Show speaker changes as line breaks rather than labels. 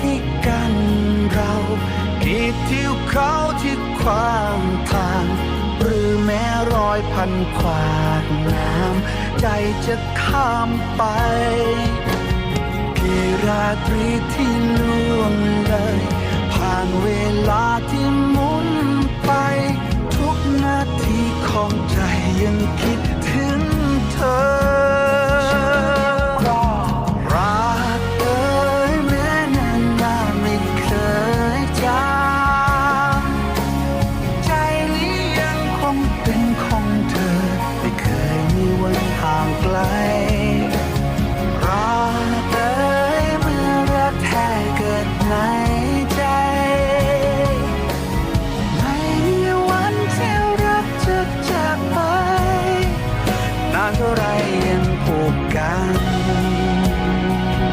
ที่กันเรากี่ทิวเขาที่ความทาง หรือแม้รอยพันขวากน้ำใจจะข้ามไปกี่ราตรีที่ล่วงเลย ผ่านเวลาที่หมุนไป ทุกนาทีของใจยังคิด ลรอเตยเมื่อรักแท้เกิดในใจ ไม่มีวันที่รักจะจากไปนานเท่าไรยังผูกกัน